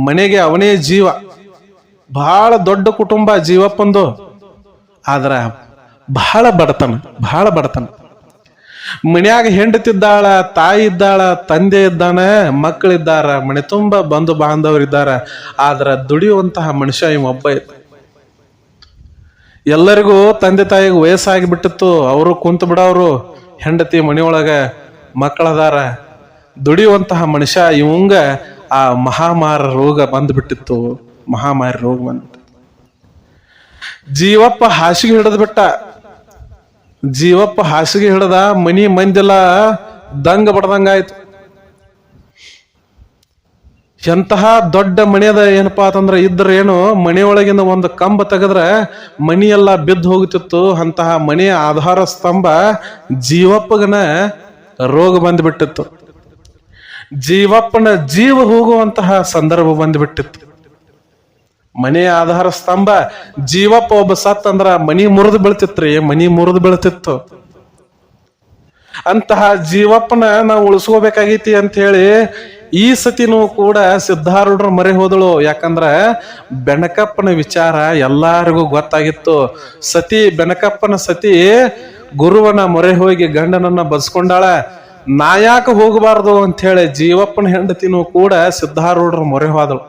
ಮನೆಗೆ ಅವನೇ ಜೀವ. ಬಹಳ ದೊಡ್ಡ ಕುಟುಂಬ ಜೀವಪ್ಪಂದು. ಆದ್ರ ಬಹಳ ಬಡತನ ಬಹಳ ಬಡತನ. ಮನ್ಯಾಗ ಹೆಂಡತಿದ್ದಾಳ, ತಾಯಿ ಇದ್ದಾಳ, ತಂದೆ ಇದ್ದಾನ, ಮಕ್ಕಳಿದ್ದಾರ, ಮನೆ ತುಂಬ ಬಂಧು ಬಾಂಧವರಿದ್ದಾರ ಆದ್ರ ದುಡಿಯುವಂತಹ ಮನುಷ್ಯ ಇವ ಒಬ್ಬ. ಎಲ್ಲರಿಗೂ ತಂದೆ ತಾಯಿಗೆ ವಯಸ್ಸಾಗಿ ಬಿಟ್ಟಿತ್ತು ಅವರು ಕುಂತು ಬಿಡವ್ರು ಹೆಂಡತಿ ಮನೆಯೊಳಗ ಮಕ್ಕಳದಾರ. ದುಡಿಯುವಂತಹ ಮನುಷ್ಯ, ಇವಂಗ ಆ ಮಹಾಮಾರ ರೋಗ ಬಂದ್ಬಿಟ್ಟಿತ್ತು. ಮಹಾಮಾರಿ ರೋಗ ಬಂದ್ಬಿಟ್ಟಿತ್ತು. ಜೀವಪ್ಪ ಹಾಸಿಗೆ ಹಿಡಿದು ಬಿಟ್ಟ. ಜೀವಪ್ಪ ಹಾಸಿಗೆ ಹಿಡಿದ ಮನಿ ಮಂದಿಲ್ಲ ದಂಗ ಬಡ್ದಂಗಾಯ್ತು ಎಂತಹ ದೊಡ್ಡ ಮನೆಯದ ಏನಪ್ಪಾ ಅಂತಂದ್ರೆ ಇದ್ರೆ ಏನು ಮನೆಯೊಳಗಿಂದ ಒಂದು ಕಂಬ ತೆಗೆದ್ರ ಮನೆಯೆಲ್ಲ ಬಿದ್ದು ಹೋಗುತ್ತಿತ್ತು ಅಂತಹ ಮನೆಯ ಆಧಾರ ಸ್ತಂಭ ಜೀವಪ್ಪಗನ ರೋಗ ಬಂದ್ಬಿಟ್ಟಿತ್ತು. ಜೀವಪ್ಪನ ಜೀವ ಹೋಗುವಂತಹ ಸಂದರ್ಭ ಬಂದ್ಬಿಟ್ಟಿತ್ತು. ಮನೆಯ ಆಧಾರ ಸ್ತಂಭ, ಜೀವಪ್ಪ ಒಬ್ಬ ಸತ್ ಅಂದ್ರ ಮನಿ ಮುರಿದು ಬೀಳ್ತಿತ್ರಿ, ಮನಿ ಮುರಿದು ಬೀಳ್ತಿತ್ತು. ಅಂತಹ ಜೀವಪ್ಪನ ನಾವು ಉಳಿಸ್ಕೋಬೇಕಾಗೈತಿ ಅಂತ ಹೇಳಿ ಈ ಸತಿನೂ ಕೂಡ ಸಿದ್ಧಾರೂಢರು ಮರೆ ಹೋದಳು. ಯಾಕಂದ್ರ ಬೆನಕಪ್ಪನ ವಿಚಾರ ಎಲ್ಲಾರಿಗೂ ಗೊತ್ತಾಗಿತ್ತು. ಸತಿ ಬೆನಕಪ್ಪನ ಸತಿ ಗುರುವನ ಮೊರೆ ಹೋಗಿ ಗಂಡನನ್ನ ಬಸ್ಕೊಂಡಾಳ ನಾ ಯಾಕೆ ಹೋಗಬಾರ್ದು ಅಂತ ಹೇಳಿ ಜೀವಪ್ಪನ ಹೆಂಡತಿನೂ ಕೂಡ ಸಿದ್ಧಾರೂಢರ ಮೊರೆ ಹೋದಳು.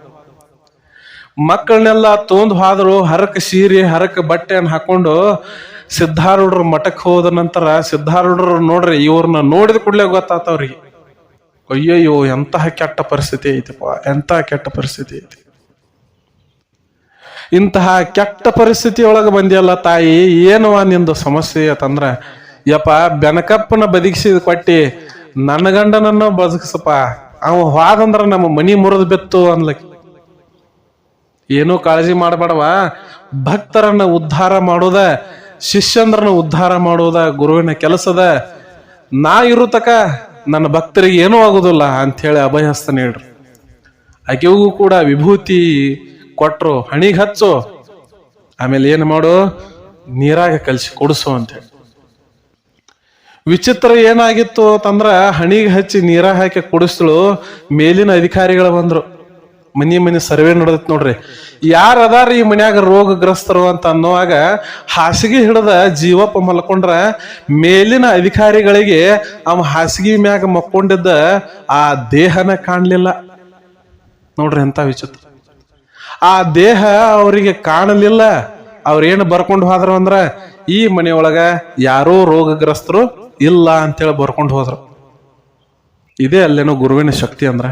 ಮಕ್ಕಳನ್ನೆಲ್ಲ ತೊಂದು ಹೋದ್ರು, ಹರಕ ಸೀರೆ, ಹರಕ ಬಟ್ಟೆಯನ್ನು ಹಾಕೊಂಡು ಸಿದ್ಧಾರೂಢರ ಮಠಕ್ಕೆ ಹೋದ ನಂತರ ಸಿದ್ಧಾರೂಢರು ನೋಡ್ರಿ ಇವ್ರನ್ನ ನೋಡಿದ ಕೂಡಲೇ ಗೊತ್ತಾತವ್ರಿಗೆ ಅಯ್ಯಯ್ಯೋ, ಎಂತಹ ಕೆಟ್ಟ ಪರಿಸ್ಥಿತಿ ಐತಿಪ್ಪ ಎಂತಹ ಕೆಟ್ಟ ಪರಿಸ್ಥಿತಿ ಐತಿ. ಇಂತಹ ಕೆಟ್ಟ ಪರಿಸ್ಥಿತಿ ಒಳಗೆ ಬಂದಿಯಲ್ಲ ತಾಯಿ, ಏನವ ನಿಂದು ಸಮಸ್ಯೆ ಅಂತಂದ್ರ ಯಪ್ಪ, ಬೆನಕಪ್ಪನ ಬದುಕಿಸಿದ ಕೊಟ್ಟಿ, ನನ್ನ ಗಂಡನನ್ನು ಬದುಕಿಸಪ್ಪ, ಅವ ಹೋದಂದ್ರ ನಮ್ಮ ಮನಿ ಮುರಿದು ಬೆತ್ತು ಅನ್ಲಕ್. ಏನೂ ಕಾಳಜಿ ಮಾಡಬೇಡವ. ಭಕ್ತರನ್ನ ಉದ್ಧಾರ ಮಾಡೋದ, ಶಿಷ್ಯಂದ್ರನ್ನ ಉದ್ಧಾರ ಮಾಡೋದ ಗುರುವಿನ ಕೆಲಸದ. ನಾ ಇರುತಕ ನನ್ನ ಭಕ್ತರಿಗೆ ಏನೂ ಆಗುದಿಲ್ಲ ಅಂತ ಹೇಳಿ ಅಭಯಸ್ತ ನೀಡ್ರಿ ಆಕೆಗೂ ಕೂಡ ವಿಭೂತಿ ಕೊಟ್ರು, ಹಣಿಗೆ ಹಚ್ಚು. ಆಮೇಲೆ ಏನು ಮಾಡು? ನೀರಾಗ ಕಲಿಸಿ ಕೊಡಿಸು ಅಂತೇಳಿ ವಿಚಿತ್ರ ಏನಾಗಿತ್ತು ಅಂತಂದ್ರ ಹಣಿಗೆ ಹಚ್ಚಿ ನೀರ ಹಾಕಿ ಕುಡಿಸ್ಲು ಮೇಲಿನ ಅಧಿಕಾರಿಗಳು ಬಂದ್ರು. ಮನಿ ಮನಿ ಸರ್ವೆ ನಡೆದಿತ್ತು ನೋಡ್ರಿ. ಯಾರ ಅದಾರ ಈ ಮನ್ಯಾಗ ರೋಗಗ್ರಸ್ತರು ಅಂತ ಅನ್ನುವಾಗ ಹಾಸಿಗೆ ಹಿಡದ ಜೀವಪ್ಪ ಮಲ್ಕೊಂಡ್ರ ಮೇಲಿನ ಅಧಿಕಾರಿಗಳಿಗೆ ಅವ ಹಾಸಿಗೆ ಮ್ಯಾಗ ಮಕ್ಕೊಂಡಿದ್ದ ಆ ದೇಹನ ಕಾಣ್ಲಿಲ್ಲ. ನೋಡ್ರಿ ಎಂತ ವಿಚಿತ್ರ. ಆ ದೇಹ ಅವರಿಗೆ ಕಾಣಲಿಲ್ಲ. ಅವ್ರೇನು ಬರ್ಕೊಂಡು ಹೋದ್ರು ಅಂದ್ರ ಈ ಮನೆಯೊಳಗ ಯಾರೋ ರೋಗಗ್ರಸ್ತರು ಇಲ್ಲ ಅಂತೇಳಿ ಬರ್ಕೊಂಡು ಹೋದ್ರು. ಇದೇ ಅಲ್ಲೇನೋ ಗುರುವಿನ ಶಕ್ತಿ ಅಂದ್ರೆ.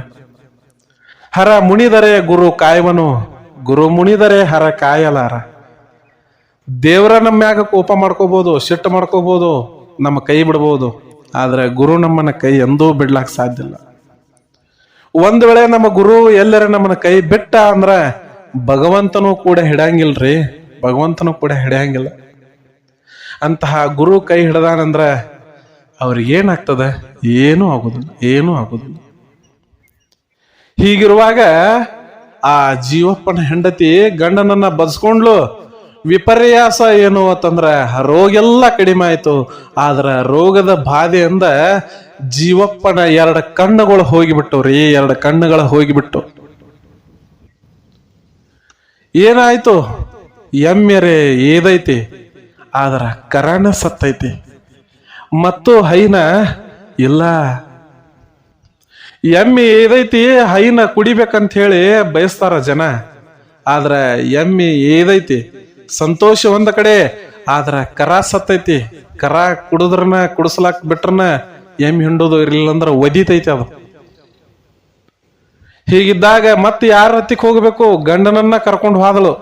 ಹರ ಮುಣಿದರೆ ಗುರು ಕಾಯವನು, ಗುರು ಮುಣಿದರೆ ಹರ ಕಾಯಲಾರ. ದೇವರ ನಮ್ಮ ಮ್ಯಾಗ ಕೋಪ ಮಾಡ್ಕೋಬಹುದು ಸಿಟ್ಟ ಮಾಡ್ಕೋಬಹುದು ನಮ್ಮ ಕೈ ಬಿಡ್ಬೋದು, ಆದ್ರೆ ಗುರು ನಮ್ಮನ್ನ ಕೈ ಎಂದೂ ಬಿಡ್ಲಾಕ್ ಸಾಧ್ಯ ಇಲ್ಲ. ಒಂದ್ ವೇಳೆ ನಮ್ಮ ಗುರು ಎಲ್ಲರ ನಮ್ಮನ್ನ ಕೈ ಬಿಟ್ಟ ಅಂದ್ರೆ ಭಗವಂತನೂ ಕೂಡ ಹಿಡಂಗಿಲ್ರಿ, ಭಗವಂತನು ಕೂಡ ಹಿಡಿಯಂಗಿಲ್ಲ. ಅಂತಹ ಗುರು ಕೈ ಹಿಡ್ದಾನಂದ್ರ ಅವ್ರಿಗೆ ಏನಾಗ್ತದೆ? ಏನೂ ಆಗೋದಿಲ್ಲ ಏನೂ ಆಗೋದಿಲ್ಲ. ಹೀಗಿರುವಾಗ ಆ ಜೀವಪ್ಪನ ಹೆಂಡತಿ ಗಂಡನನ್ನ ಬದಸ್ಕೊಂಡ್ಲು, ವಿಪರ್ಯಾಸ ಏನು ಅಂತಂದ್ರ ರೋಗೆಲ್ಲ ಕಡಿಮೆ ಆಯ್ತು. ಆದ್ರ ರೋಗದ ಬಾಧೆಯಿಂದ ಜೀವಪ್ಪನ ಎರಡು ಕಣ್ಣುಗಳು ಹೋಗಿಬಿಟ್ಟು ರೀ ಎರಡು ಕಣ್ಣುಗಳು ಹೋಗಿಬಿಟ್ಟು. ಏನಾಯ್ತು? ಎಮ್ಮೆರೆ ಏದೈತಿ? ಆದ್ರ ಕರಣ ಸತ್ತೈತಿ. ಮತ್ತು ಹೈನ ಇಲ್ಲ. ಎಮ್ಮಿ ಏದೈತಿ ಹೈನ ಕುಡಿಬೇಕಂತ ಹೇಳಿ ಬಯಸ್ತಾರ ಜನ. ಆದ್ರ ಎಮ್ಮಿ ಏದೈತಿ ಸಂತೋಷ ಒಂದ ಕಡೆ, ಆದ್ರ ಕರ ಸತ್ತೈತಿ. ಕರ ಕುಡಿದ್ರನ, ಕುಡಿಸ್ಲಾಕ್ ಬಿಟ್ರನ ಎಮ್ಮಿ ಹಿಂಡೋದು ಇರ್ಲಿಲ್ಲ ಅಂದ್ರ ಒದಿತೈತಿ ಅದು. ಹೀಗಿದ್ದಾಗ ಮತ್ತೆ ಯಾರ ಹತ್ತಿಕ್ ಹೋಗ್ಬೇಕು? ಗಂಡನನ್ನ ಕರ್ಕೊಂಡು ಹೋದಳು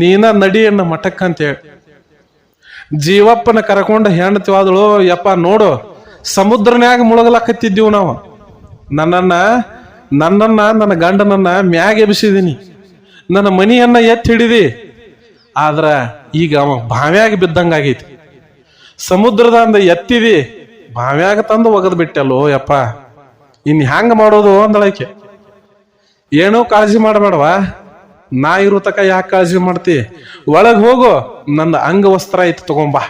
ನೀನ ನಡಿ ಮಠಕ್ಕಂತ ಹೇಳಿ ಜೀವಪ್ಪನ ಕರ್ಕೊಂಡು ಹೆಂಡತಿ ಯಪ್ಪ ನೋಡು, ಸಮುದ್ರನ್ಯಾಗ ಮುಳುಗಲಾಕತ್ತಿದ್ದೀವಿ ನಾವು. ನನ್ನನ್ನ ನನ್ನನ್ನ, ನನ್ನ ಗಂಡನನ್ನ ಮ್ಯಾಗ ಎಬ್ಸಿದೀನಿ ನನ್ನ ಮನಿಯನ್ನ ಎತ್ತಿ ಹಿಡಿದಿ. ಆದ್ರ ಈಗ ಅವ ಬಾವ್ಯಾಗ ಬಿದ್ದಂಗಾಗೈತಿ ಸಮುದ್ರದಂದ ಎತ್ತಿದಿ, ಬಾವ್ಯಾಗ ತಂದು ಒಗದ್ ಬಿಟ್ಟಲ್ಲೋ, ಯಪ್ಪ. ಇನ್ ಹ್ಯಾಂಗ ಮಾಡೋದು ಅಂದಳಕ್ಕೆ ಏನೋ ಕಾಳಜಿ ಮಾಡಬೇಡವಾ? ನಾ ಇರೋ ತಕ ಯಾಕೆ ಕಾಳಜಿ ಮಾಡ್ತಿ? ಒಳಗೆ ಹೋಗು, ನನ್ನ ಅಂಗವಸ್ತ್ರ ಐತಿ ತಗೊಂಬಾ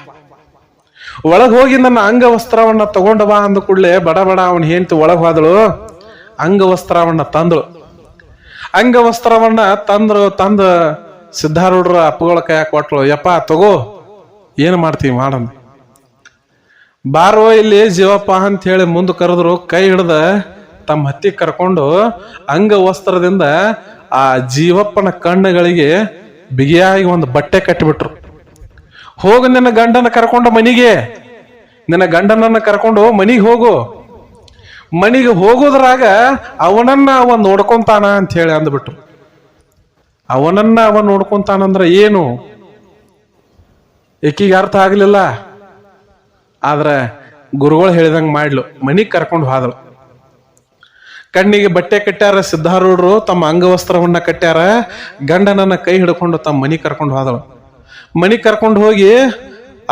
ಒಳಗೆ ಹೋಗಿ ನನ್ನ ಅಂಗವಸ್ತ್ರವನ್ನ ತಗೊಂಡ ಬಾ ಅಂದ ಕೂಡಲೇ ಬಡ ಬಡ ಅವನ್ ಹೆಂಡತಿ ಒಳಗೆ ಹೋದಳು. ಅಂಗವಸ್ತ್ರವನ್ನ ತಂದಳು. ಅಂಗವಸ್ತ್ರವನ್ನ ತಂದ್ರು, ತಂದ ಸಿದ್ಧಾರೂಢರ ಅಪ್ಪಗಳ ಕೈ ಕೊಟ್ಲು. ಯಪ್ಪ, ತಗೋ, ಏನು ಮಾಡ್ತೀವಿ ಮಾಡನ್ ಬಾರೋ ಇಲ್ಲಿ ಜೀವಪ್ಪ ಅಂತ ಹೇಳಿ ಮುಂದೆ ಕರೆದ್ರು, ಕೈ ಹಿಡ್ದ ತಮ್ಮ ಹತ್ತಿ ಕರ್ಕೊಂಡು ಅಂಗವಸ್ತ್ರದಿಂದ ಆ ಜೀವಪ್ಪನ ಕಣ್ಣುಗಳಿಗೆ ಬಿಗಿಯಾಗಿ ಒಂದು ಬಟ್ಟೆ ಕಟ್ಟಿಬಿಟ್ರು. ಹೋಗು ನಿನ್ನ ಗಂಡನ ಕರ್ಕೊಂಡು ಮನಿಗೆ. ನಿನ್ನ ಗಂಡನನ್ನ ಕರ್ಕೊಂಡು ಮನಿಗೆ ಹೋಗು. ಮನಿಗೆ ಹೋಗೋದ್ರಾಗ ಅವನನ್ನ ಅವ ನೋಡ್ಕೊಂತಾನ ಅಂತ ಹೇಳಿ ಅಂದ್ಬಿಟ್ರು. ಅವನನ್ನ ಅವ ನೋಡ್ಕೊಂತಾನಂದ್ರ ಏನು? ಏಕಿಗೆ ಅರ್ಥ ಆಗ್ಲಿಲ್ಲ. ಆದ್ರೆ ಗುರುಗಳು ಹೇಳಿದಂಗೆ ಮಾಡ್ಲು. ಮನಿಗೆ ಕರ್ಕೊಂಡು ಹೋದಳು ಕಣ್ಣಿಗೆ ಬಟ್ಟೆ ಕಟ್ಟ್ಯಾರ, ಸಿದ್ಧಾರೂಢರು ತಮ್ಮ ಅಂಗವಸ್ತ್ರವನ್ನ ಕಟ್ಟ್ಯಾರ, ಗಂಡನನ್ನ ಕೈ ಹಿಡ್ಕೊಂಡು ತಮ್ಮ ಮನಿ ಕರ್ಕೊಂಡು ಹೋದಳು. ಮನಿ ಕರ್ಕೊಂಡು ಹೋಗಿ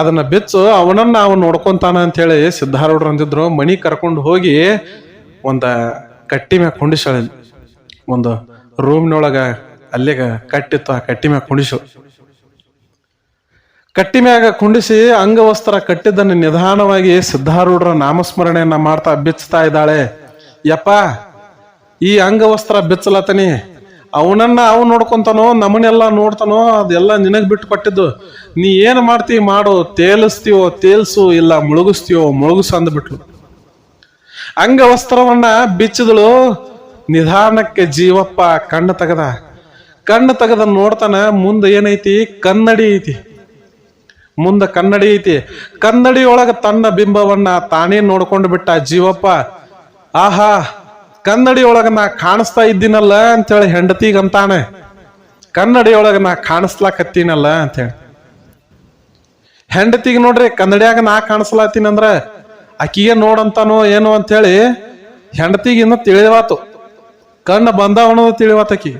ಅದನ್ನ ಬೆಚ್ಚು, ಅವನನ್ನ ಅವನ್ ನೋಡ್ಕೊಂತಾನ ಅಂತ ಹೇಳಿ ಸಿದ್ಧಾರೂಢರು ಅಂದಿದ್ರು. ಮನಿ ಕರ್ಕೊಂಡು ಹೋಗಿ ಒಂದ ಕಟ್ಟಿ ಮ್ಯಾಗ ಕುಂಡಿಸಳ ಒಂದು ರೂಮ್ನೊಳಗ ಅಲ್ಲಿಗ ಕಟ್ಟಿತ್ತು ಆ ಕಟ್ಟಿ ಮ್ಯಾಗ ಕುಂಡಿಸು ಕಟ್ಟಿ ಮ್ಯಾಗ ಕುಂಡಿಸಿ ಅಂಗವಸ್ತ್ರ ಕಟ್ಟಿದ್ದನ್ನು ನಿಧಾನವಾಗಿ ಸಿದ್ಧಾರೂಢರ ನಾಮಸ್ಮರಣೆಯನ್ನ ಮಾಡ್ತಾ ಬಿಚ್ಚುತ್ತಾ ಇದ್ದಾಳೆ. ಯಪ್ಪ ಈ ಅಂಗವಸ್ತ್ರ ಬೆಚ್ಚಲತನಿ. ಅವನನ್ನ ಅವನು ನೋಡ್ಕೊಂತಾನೋ, ನಮ್ಮನ್ನೆಲ್ಲ ನೋಡ್ತಾನೋ, ಅದೆಲ್ಲ ನಿನಗೆ ಬಿಟ್ಟು ಕೊಟ್ಟಿದ್ದು. ನೀ ಏನು ಮಾಡ್ತೀವಿ ಮಾಡು ತೇಲಿಸ್ತೀವೋ ತೇಲ್ಸು, ಇಲ್ಲ ಮುಳುಗಿಸ್ತೀವೋ ಮುಳುಗಿಸು ಅಂದ್ಬಿಟ್ಲು. ಅಂಗವಸ್ತ್ರವನ್ನ ಬಿಚ್ಚಿದಳು ನಿಧಾನಕ್ಕೆ ಜೀವಪ್ಪ ಕಣ್ಣು ತೆಗದ. ಕಣ್ಣು ತೆಗದ ನೋಡ್ತಾನ, ಮುಂದೆ ಏನೈತಿ? ಕನ್ನಡಿ ಐತಿ. ಮುಂದೆ ಕನ್ನಡಿ ಐತಿ. ಕನ್ನಡಿಯೊಳಗೆ ತನ್ನ ಬಿಂಬವನ್ನ ತಾನೇ ನೋಡ್ಕೊಂಡು ಬಿಟ್ಟ ಜೀವಪ್ಪ. ಆಹಾ ಕನ್ನಡಿ ಒಳಗ ನಾ ಕಾಣಿಸ್ತಾ ಇದ್ದೀನಲ್ಲ ಅಂತೇಳಿ ಹೆಂಡತಿಗೆ ಅಂತಾನೆ. ಕನ್ನಡಿ ಒಳಗ ನಾ ಕಾಣಿಸ್ಲಾಕತ್ತೀನಲ್ಲ ಅಂತೇಳಿ. ಹೆಂಡತಿಗೆ ನೋಡ್ರಿ, ಕನ್ನಡಿಯಾಗ ನಾ ಕಾಣಿಸ್ಲಾತೀನಂದ್ರ ಅಕ್ಕಿಗೆ ನೋಡಂತಾನೋ ಏನೋ ಅಂತೇಳಿ ಹೆಂಡತಿಗೆ ಇನ್ನು ತಿಳಿವಾತು. ಕಣ್ಣು ಬಂದಾವ ಅನ್ನೋದು ತಿಳಿವಾತಕಿ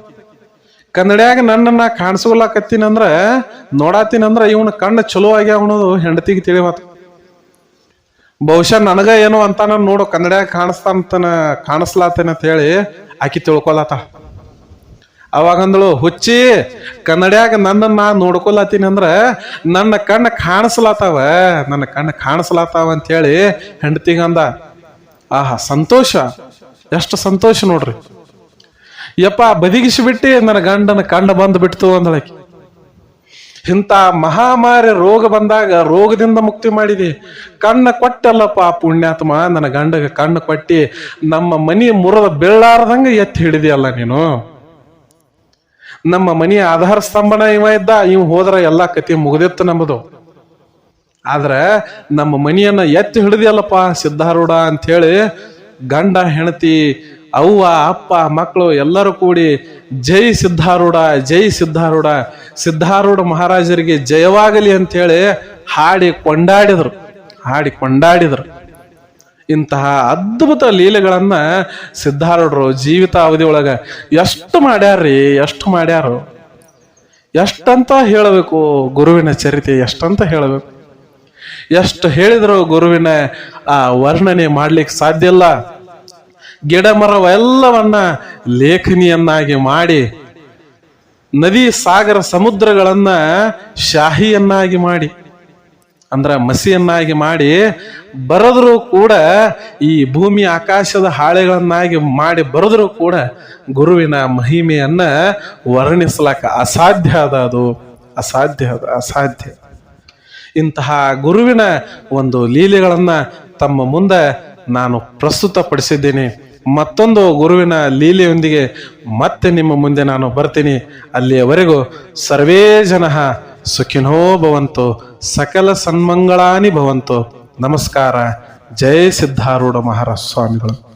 ಕನ್ನಡಿಯಾಗ ನನ್ನನ್ನ ಕಾಣಿಸ್ಕೊಳಕತ್ತೀನಂದ್ರ ನೋಡಾತೀನಂದ್ರ ಇವನ ಕಣ್ಣು ಚಲೋ ಆಗ್ಯಾವ ಅನ್ನೋದು ಹೆಂಡತಿಗೆ ತಿಳಿವಾತು. ಬಹುಶಃ ನನಗ ಏನೋ ಅಂತಾನ ನೋಡು ಕನ್ನಡ ಕಾಣಿಸ್ತಾನ ಕಾಣಿಸ್ಲಾತೇನ ಅಂತ ಹೇಳಿ ಆಕಿ ತಿಳ್ಕೊಲತ್ತ ಅವಾಗಂದಳು, ಹುಚ್ಚಿ, ಕನ್ನಡ್ಯಾಗ ನನ್ನ ನಾ ನೋಡ್ಕೊಲತ್ತೀನಿ ಅಂದ್ರ ನನ್ನ ಕಣ್ಣು ಕಾಣಿಸ್ಲಾತಾವ, ನನ್ನ ಕಣ್ಣು ಕಾಣಿಸ್ಲಾತಾವ ಅಂತ ಹೇಳಿ ಹೆಂಡತಿಗಂದ ಆಹಾ, ಸಂತೋಷ, ಎಷ್ಟು ಸಂತೋಷ ನೋಡ್ರಿ. ಯಪ್ಪ ಬದಿಗಿಸಿಬಿಟ್ಟಿ ನನ್ನ ಗಂಡನ ಕಂಡ ಬಂದು ಬಿಡ್ತು ಅಂದಳಕಿ. ಇಂಥ ಮಹಾಮಾರಿ ರೋಗ ಬಂದಾಗ ರೋಗದಿಂದ ಮುಕ್ತಿ ಮಾಡಿದಿ. ಕಣ್ಣ ಕೊಟ್ಟಲ್ಲಪ್ಪ ಪುಣ್ಯಾತ್ಮ, ನನ್ನ ಗಂಡಗ ಕಣ್ಣು ಕೊಟ್ಟಿ ನಮ್ಮ ಮನಿ ಮುರದ ಬೀಳಾರ್ದಂಗ ಎತ್ತಿ ಹಿಡಿದಿಯಲ್ಲ ನೀನು? ನಮ್ಮ ಮನಿ ಆಧಾರ ಸ್ತಂಭನ ಇವ ಇದ್ದ, ಇವ್ ಹೋದ್ರ ಎಲ್ಲಾ ಕತಿ ಮುಗ್ದಿತ್ತು ನಮ್ಮದು ಆದ್ರೆ ನಮ್ಮ ಮನಿಯನ್ನ ಎತ್ತಿ ಹಿಡಿದಿಯಲ್ಲಪ್ಪ ಸಿದ್ಧಾರೂಢ ಅಂತ ಹೇಳಿ ಗಂಡ, ಹೆಂಡತಿ, ಅವ್ವ, ಅಪ್ಪ ಮಕ್ಕಳು ಎಲ್ಲರೂ ಕೂಡಿ ಜೈ ಸಿದ್ಧಾರೂಢ ಜೈ ಸಿದ್ಧಾರೂಢ. ಸಿದ್ಧಾರೂಢ ಮಹಾರಾಜರಿಗೆ ಜಯವಾಗಲಿ ಅಂತ ಹೇಳಿ ಹಾಡಿ ಕೊಂಡಾಡಿದ್ರು ಹಾಡಿ ಕೊಂಡಾಡಿದ್ರು. ಇಂತಹ ಅದ್ಭುತ ಲೀಲೆಗಳನ್ನ ಸಿದ್ಧಾರೂಢರು ಜೀವಿತ ಅವಧಿ ಒಳಗ ಎಷ್ಟು ಮಾಡ್ಯಾರ್ರಿ, ಎಷ್ಟು ಮಾಡ್ಯಾರು? ಎಷ್ಟಂತ ಹೇಳಬೇಕು ಗುರುವಿನ ಚರಿತೆ, ಎಷ್ಟಂತ ಹೇಳಬೇಕು? ಎಷ್ಟು ಹೇಳಿದ್ರು ಗುರುವಿನ ಆ ವರ್ಣನೆ ಮಾಡ್ಲಿಕ್ಕೆ ಸಾಧ್ಯ ಇಲ್ಲ? ಗಿಡ ಮರವೆಲ್ಲವನ್ನ ಲೇಖನಿಯನ್ನಾಗಿ ಮಾಡಿ, ನದಿ ಸಾಗರ ಸಮುದ್ರಗಳನ್ನ ಶಾಹಿಯನ್ನಾಗಿ ಮಾಡಿ, ಅಂದ್ರ ಮಸಿಯನ್ನಾಗಿ ಮಾಡಿ, ಬರೆದ್ರೂ ಕೂಡ ಈ ಭೂಮಿ ಆಕಾಶದ ಹಾಳೆಗಳನ್ನಾಗಿ ಮಾಡಿ ಬರೆದ್ರೂ ಕೂಡ ಗುರುವಿನ ಮಹಿಮೆಯನ್ನ ವರ್ಣಿಸಲಕ ಅಸಾಧ್ಯ ಅದ ಅದು, ಅಸಾಧ್ಯ ಅದ, ಅಸಾಧ್ಯ. ಇಂತಹ ಗುರುವಿನ ಒಂದು ಲೀಲೆಗಳನ್ನ ತಮ್ಮ ಮುಂದೆ ನಾನು ಪ್ರಸ್ತುತಪಡಿಸಿದ್ದೇನೆ. ಮತ್ತೊಂದು ಗುರುವಿನ ಲೀಲೆಯೊಂದಿಗೆ ಮತ್ತೆ ನಿಮ್ಮ ಮುಂದೆ ನಾನು ಬರ್ತೀನಿ. ಅಲ್ಲಿಯವರೆಗೂ ಸರ್ವೇ ಜನ ಸುಖಿನೋ ಭವಂತು, ಸಕಲ ಸನ್ಮಂಗಳಾನಿ ಭವಂತು. ನಮಸ್ಕಾರ. ಜಯ ಸಿದ್ಧಾರೂಢ ಮಹಾರಾಜ ಸ್ವಾಮಿಗಳು.